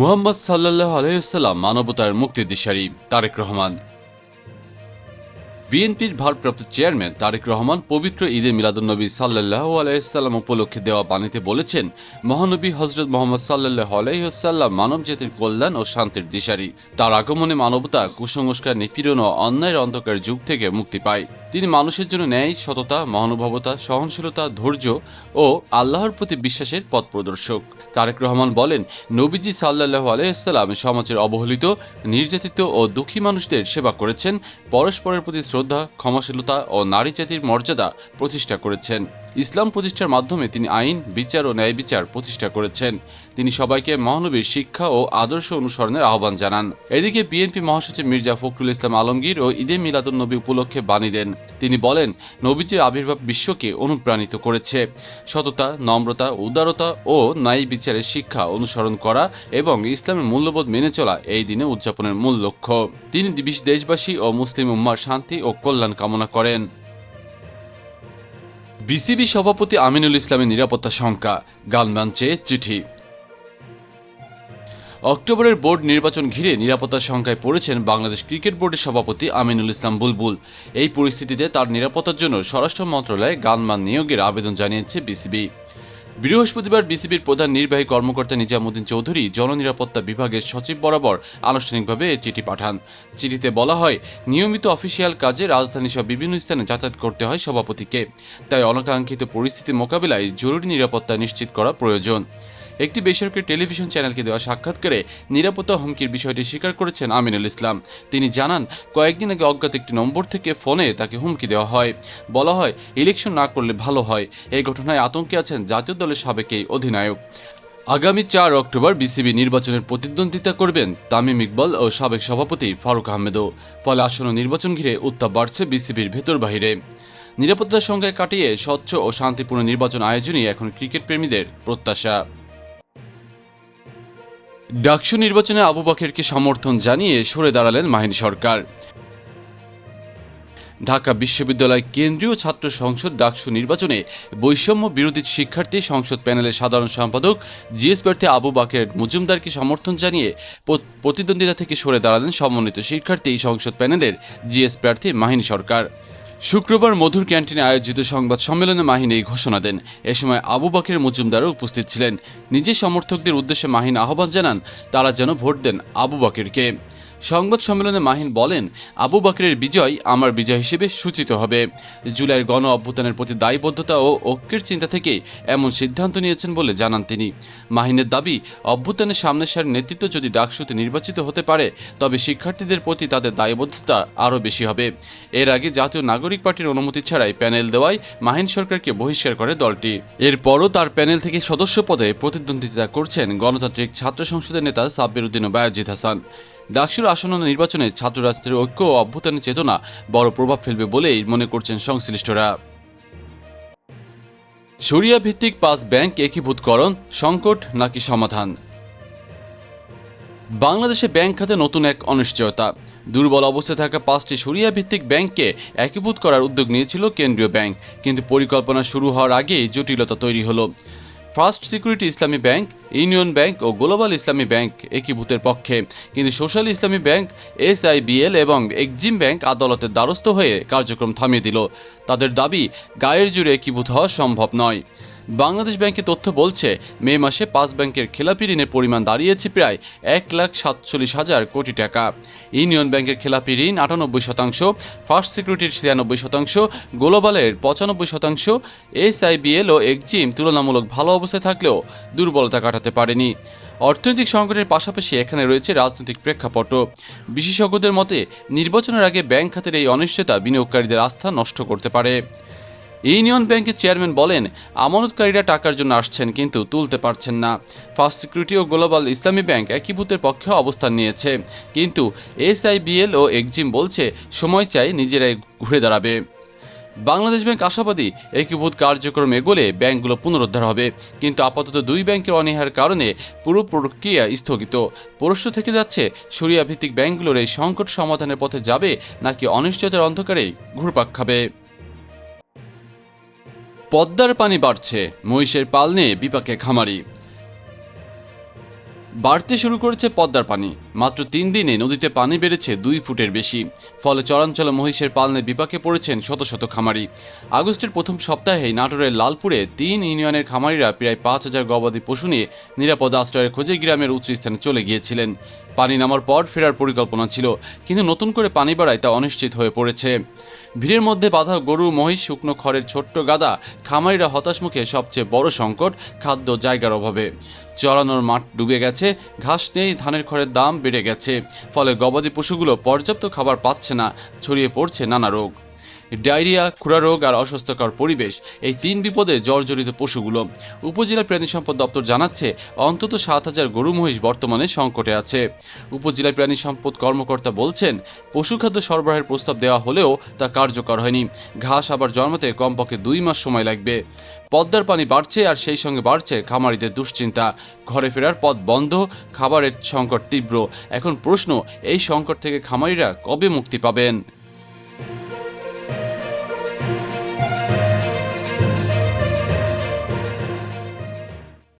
মুহাম্মদ সাল্লাহ আলহিসাল্লাম মানবতার মুক্তির দিশারি তারেক রহমান। বিএনপির ভারপ্রাপ্ত চেয়ারম্যান তারেক রহমান পবিত্র ঈদে মিলাদুন্নবী সাল্লাহ আলাইসাল্লাম উপলক্ষে দেওয়া বাণীতে বলেছেন, মহানবী হজরত মোহাম্মদ সাল্লাহ আলাইসাল্লাম মানব জাতির কল্যাণ ও শান্তির দিশারি। তার আগমনে মানবতা, কুসংস্কার, নিপীড়ন ও অন্যায়ের অন্ধকার যুগ থেকে মুক্তি পায়। তিনি মানুষের জন্য ন্যায়, সততা, মহানুভবতা, সহনশীলতা, ধৈর্য ও আল্লাহর প্রতি বিশ্বাসের পথ প্রদর্শক। তারেক রহমান বলেন, নবীজি সাল্লাহ আলাইসাল্লাম সমাজের অবহেলিত, নির্যাতিত ও দুঃখী মানুষদের সেবা করেছেন, পরস্পরের প্রতি শ্রদ্ধা, ক্ষমাশীলতা ও নারী জাতির মর্যাদা প্রতিষ্ঠা করেছেন। ইসলাম প্রতিষ্ঠার মাধ্যমে তিনি আইন, বিচার ও ন্যায় বিচার প্রতিষ্ঠা করেছেন। তিনি সবাইকে মহানবীর শিক্ষা ও আদর্শ অনুসরণের আহ্বান জানান। এদিকে বিএনপি মহাসচিব মির্জা ফখরুল ইসলাম আলমগীর ও ঈদে মিলাদুন্নবী উপলক্ষে বাণী দেন। তিনি বলেন, নবীজির আবির্ভাব বিশ্বকে অনুপ্রাণিত করেছে। সততা, নম্রতা, উদারতা ও ন্যায় বিচারের শিক্ষা অনুসরণ করা এবং ইসলামের মূল্যবোধ মেনে চলা এই দিনে উদযাপনের মূল লক্ষ্য। তিনি দেশবাসী ও মুসলিম উম্মার শান্তি ও কল্যাণ কামনা করেন। বিসিবি সভাপতি আমিনুল ইসলামের নিরাপত্তা শঙ্কা গালম্যাঞ্চে চিঠি। অক্টোবরের বোর্ড নির্বাচন ঘিরে নিরাপত্তার সংখ্যায় পড়েছেন বাংলাদেশ ক্রিকেট বোর্ডের সভাপতি আমিনুল ইসলাম বুলবুল। এই পরিস্থিতিতে তার নিরাপত্তার জন্য স্বরাষ্ট্র মন্ত্রণালয়ে গানমান নিয়োগের আবেদন জানিয়েছে বিসিবি। বৃহস্পতিবার বিসিবির প্রধান নির্বাহী কর্মকর্তা নিজামুদ্দিন চৌধুরী জননিরাপত্তা বিভাগের সচিব বরাবর আনুষ্ঠানিকভাবে এই চিঠি পাঠান। চিঠিতে বলা হয়, নিয়মিত অফিসিয়াল কাজে রাজধানী সহ বিভিন্ন স্থানে যাতায়াত করতে হয় সভাপতিকে। তাই অনাকাঙ্ক্ষিত পরিস্থিতি মোকাবিলায় জরুরি নিরাপত্তা নিশ্চিত করা প্রয়োজন। একটি বেসরকারি টেলিভিশন চ্যানেলকে দেওয়া সাক্ষাৎকারে নিরাপত্তা হুমকির বিষয়টি স্বীকার করেছেন আমিনুল ইসলাম। তিনি জানান, কয়েকদিন আগে অজ্ঞাত একটি নম্বর থেকে ফোনে তাকে হুমকি দেওয়া হয়। বলা হয়, ইলেকশন না করলে ভালো হয়। এই ঘটনায় আতঙ্কে আছেন জাতীয় দলের সাবেক এই অধিনায়ক। আগামী চার অক্টোবর বিসিবি নির্বাচনের প্রতিদ্বন্দ্বিতা করবেন তামিম ইকবাল ও সাবেক সভাপতি ফারুক আহমেদও। ফলে আসন্ন নির্বাচন ঘিরে উত্তাপ বাড়ছে বিসিবির ভেতর বাহিরে। নিরাপত্তার সংখ্যায় কাটিয়ে স্বচ্ছ ও শান্তিপূর্ণ নির্বাচন আয়োজনই এখন ক্রিকেট প্রেমীদের প্রত্যাশা। ডাকসু নির্বাচনে আবু বাকেরকে সমর্থন জানিয়ে সরে দাঁড়ালেন মাহিনী সরকার। ঢাকা বিশ্ববিদ্যালয় কেন্দ্রীয় ছাত্র সংসদ ডাকসু নির্বাচনে বৈষম্য বিরোধী শিক্ষার্থী সংসদ প্যানেলের সাধারণ সম্পাদক জিএস প্রার্থী আবু বাকের মজুমদারকে সমর্থন জানিয়ে প্রতিদ্বন্দ্বিতা থেকে সরে দাঁড়ালেন সমন্বিত শিক্ষার্থী সংসদ প্যানেলের জিএস প্রার্থী মাহিনী সরকার। শুক্রবার মধুর ক্যান্টিনে আয়োজিত সংবাদ সম্মেলনে মাহিন এই ঘোষণা দেন। এ সময় আবু বাকের মজুমদারও উপস্থিত ছিলেন। নিজের সমর্থকদের উদ্দেশ্যে মাহিন আহ্বান জানান, তারা যেন ভোট দেন আবু বাকেরকে। সংবাদ সম্মেলনে মাহিন বলেন, আবু বাকরের বিজয় আমার বিজয় হিসেবে সূচিত হবে। জুলাইয়ের গণ অভ্যুত্থানের প্রতি দায়বদ্ধতা ও ঐক্যের চিন্তা থেকে এমন সিদ্ধান্ত নিয়েছেন বলে জানান তিনি। মাহিনের দাবি, অভ্যুত্থানের সামনের সারির নেতৃত্ব যদি ডাকসুতে নির্বাচিত হতে পারে, তবে শিক্ষার্থীদের প্রতি তাদের দায়বদ্ধতা আরও বেশি হবে। এর আগে জাতীয় নাগরিক পার্টির অনুমতি ছাড়াই প্যানেল দেওয়ায় মাহিন সরকারকে বহিষ্কার করে দলটি। এরপরও তার প্যানেল থেকে সদস্য পদে প্রতিদ্বন্দ্বিতা করছেন গণতান্ত্রিক ছাত্র সংসদের নেতা সাব্বির উদ্দিন বায়াজিদ হাসান। ডাকসুর আসন্ন নির্বাচনে ছাত্র রাজনীতির ঐক্য ও অভ্যুত্থানের চেতনা বড় প্রভাব ফেলবে বলেই মনে করছেন সংশ্লিষ্টরা। সরিয়া ভিত্তিক পাঁচ ব্যাংক একীভূতকরণ, সংকট নাকি সমাধান? বাংলাদেশে ব্যাংক খাতে নতুন এক অনিশ্চয়তা। দুর্বল অবস্থায় থাকা পাঁচটি সরিয়া ভিত্তিক ব্যাংককে একীভূত করার উদ্যোগ নিয়েছিল কেন্দ্রীয় ব্যাংক, কিন্তু পরিকল্পনা শুরু হওয়ার আগেই জটিলতা তৈরি হলো। First Security Islami Bank Union Bank ও গ্লোবাল ইসলামী ব্যাংক একীভূতের পক্ষে। কিন্তু সোশ্যাল ইসলামী ব্যাংক এসআইবিএল এবং এক্সিম ব্যাংক আদালতের দ্বারস্থ হয়ে কার্যক্রম থামিয়ে দিল। তাদের দাবি, গায়ের জুড়ে একীভূত হওয়া সম্ভব নয়। বাংলাদেশ ব্যাংকের তথ্য বলছে, মে মাসে পাঁচ ব্যাংকের খেলাপি ঋণের পরিমাণ দাঁড়িয়েছে প্রায় এক লাখ সাতচল্লিশ হাজার কোটি টাকা। ইউনিয়ন ব্যাংকের খেলাপি ঋণ আটানব্বই শতাংশ, ফার্স্ট সিকিউরিটির ছিয়ানব্বই শতাংশ, গ্লোবালের পঁচানব্বই শতাংশ এসআইবিএল ও এক্সিম তুলনামূলক ভালো অবস্থায় থাকলেও দুর্বলতা কাটাতে পারেনি। অর্থনৈতিক সংকটের পাশাপাশি এখানে রয়েছে রাজনৈতিক প্রেক্ষাপট। বিশেষজ্ঞদের মতে, নির্বাচনের আগে ব্যাংক খাতের এই অনিশ্চয়তা বিনিয়োগকারীদের আস্থা নষ্ট করতে পারে। ইউনিয়ন ব্যাংকের চেয়ারম্যান বলেন, আমানতকারীরা টাকার জন্য আসছেন কিন্তু তুলতে পারছেন না। ফার্স্ট সিকিউরিটি ও গ্লোবাল ইসলামী ব্যাংক একীভূতের পক্ষে অবস্থান নিয়েছে। কিন্তু এসআইবিএল ও এক্সিম বলছে, সময় চাই নিজেরাই ঘুরে দাঁড়াবে। বাংলাদেশ ব্যাংক আশাবাদী একীভূত কার্যক্রম এগোলে ব্যাংকগুলো পুনরুদ্ধার হবে। কিন্তু আপাতত দুই ব্যাংকের অনীহার কারণে পুরো প্রক্রিয়া স্থগিত। প্রশ্ন থেকে যাচ্ছে সরিয়া ভিত্তিক ব্যাংকগুলোর এই সংকট সমাধানের পথে যাবে নাকি অনিশ্চয়তার অন্ধকারেই ঘুরপাক খাবে। পদ্মার পানি বাড়ছে, মহিষের পাল নিয়ে বিপাকে খামারি। বাড়তে শুরু করেছে পদ্মার পানি। মাত্র তিন দিনে নদীতে পানি বেড়েছে দুই ফুটের বেশি। ফলে চরাঞ্চল মহিষের পালনে বিপাকে পড়েছেন শত শত খামারি। আগস্টের প্রথম সপ্তাহে নাটোরের লালপুরে তিন ইউনিয়নের খামারিরা প্রায় পাঁচ হাজার গবাদি পশু নিয়ে নিরাপদ আশ্রয়ের খোঁজে গ্রামের উচ্চ স্থানে চলে গিয়েছিলেন। পানি নামার পর ফেরার পরিকল্পনা ছিল, কিন্তু নতুন করে পানি বাড়ায় তা অনিশ্চিত হয়ে পড়েছে। ভিড়ের মধ্যে বাঁধা গরু, মহিষ, শুকনো খড়ের ছোট্ট গাদা, খামারিরা হতাশ মুখে সবচেয়ে বড় সংকট, খাদ্য জায়গার অভাবে। চড়ানোর মাঠ ডুবে গেছে, ঘাস নেই, ধানের খড়ের দাম বেড়ে গেছে, ফলে গবাদি পশুগুলো পর্যাপ্ত খাবার পাচ্ছে না, ছড়িয়ে পড়ছে নানা রোগ। ডায়রিয়া খুরা রোগ আর অস্বাস্থ্যকর পরিবেশ এই তিন বিপদে জর্জরিত পশুগুলো। উপজেলা প্রাণী সম্পদ দপ্তর জানাচ্ছে, অন্তত সাত হাজার গরু মহিষ বর্তমানে সংকটে আছে। উপজেলা প্রাণী সম্পদ কর্মকর্তা বলছেন, পশুখাদ্য সরবরাহের প্রস্তাব দেওয়া হলেও তা কার্যকর হয়নি। ঘাস আবার জন্মাতে কমপক্ষে দুই মাস সময় লাগবে। পদ্মার পানি বাড়ছে আর সেই সঙ্গে বাড়ছে খামারিদের দুশ্চিন্তা। ঘরে ফেরার পথ বন্ধ, খাবারের সংকট তীব্র। এখন প্রশ্ন, এই সংকট থেকে খামারিরা কবে মুক্তি পাবেন?